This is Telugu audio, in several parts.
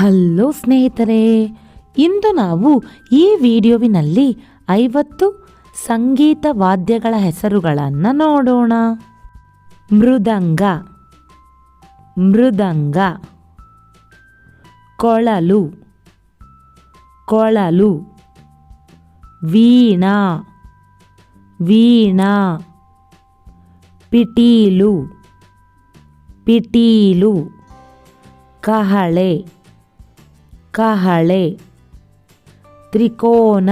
ಹಲೋ ಸ್ನೇಹಿತರೆ, ಇಂದು ನಾವು ಈ ವಿಡಿಯೋವಿನಲ್ಲಿ ಐವತ್ತು ಸಂಗೀತ ವಾದ್ಯಗಳ ಹೆಸರುಗಳನ್ನು ನೋಡೋಣ. ಮೃದಂಗ ಮೃದಂಗ, ಕೊಳಲು ಕೊಳಲು, ವೀಣಾ ವೀಣಾ, ಪಿಟೀಲು ಪಿಟೀಲು, ಕಹಳೆ. ಕಹಳೆ ತ್ರಿಕೋನ.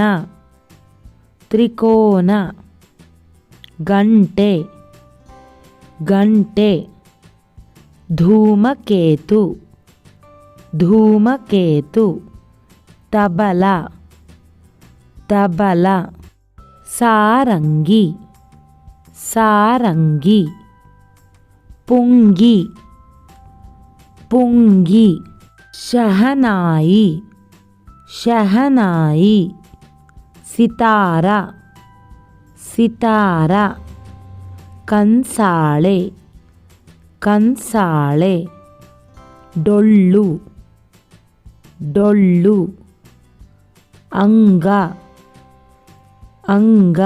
ತ್ರಿಕೋನ. ಗಂಟೆ. ಗಂಟೆ. ಧೂಮಕೇತು. ಧೂಮಕೇತು. ತಬಲ. ತಬಲ. ಸಾರಂಗಿ. ಸಾರಂಗಿ. ಪುಂಗಿ. ಪುಂಗಿ. షహనాయి షహనాయి సితార సితార కంసాళే కంసాళే డొళ్ళు డొళ్ళు అంగ అంగ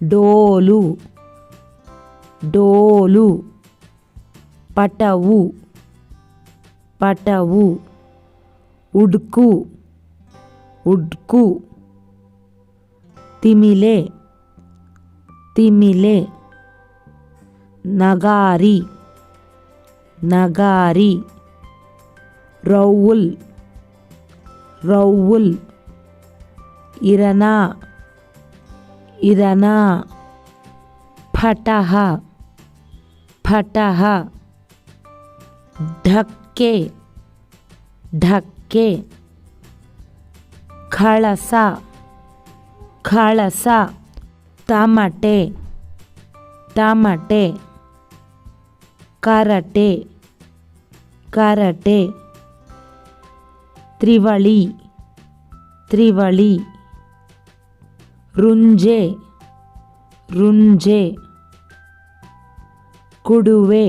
డోలు డోలు పటవు పటవు ఉడ్కు. ఉడ్కు. తిమిలే. తిమిలే. నగారి. నగారి. Raul Raul ఇరనా. ఇరనా. ఫటహ. ఫటహ. ढक ಢಕ್ಕೆ ಢಕ್ಕೆ ಖಳಸ ಖಳಸ ತಮಟೆ ತಮಟೆ ಕರಟೆ ಕರಟೆ ತ್ರಿವಳಿ ತ್ರಿವಳಿ ರುಂಜೆ ರುಂಜೆ ಕುಡುವೆ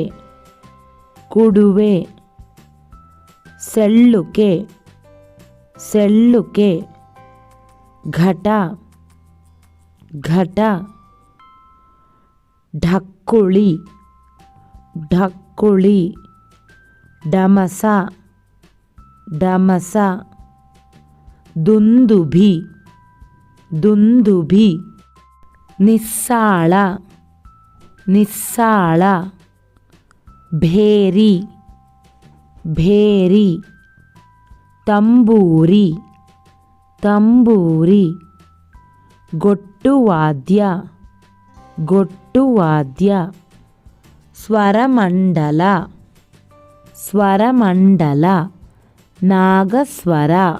ಕುಡುವೆ. సెళ్ళుకే సెళ్ళుకే ఘట ఘట ఢక్కుళి ఢక్కుళి డమస డమస దుందుభి దుందుభి నిస్సాళ నిస్సాళ భేరి. భేరి తంబూరి తంబూరి గొట్టువాద్య గొట్టువాద్య స్వరమండల స్వరమండల నాగస్వర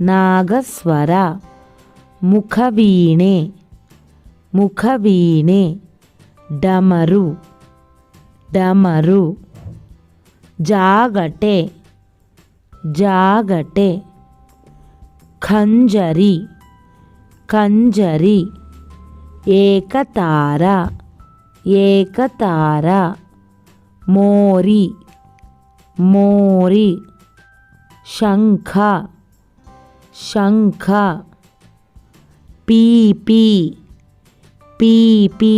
నాగస్వర ముఖవీణే ముఖవీణే డమరు డమరు. ಜಾಗಟೆ ಜಾಗಟೆ ಖಂಜರಿ ಖಂಜರಿ ಏಕತಾರ ಏಕತಾರ ಮೋರಿ ಮೋರಿ ಶಂಖ ಶಂಖ ಪೀಪಿ ಪೀಪಿ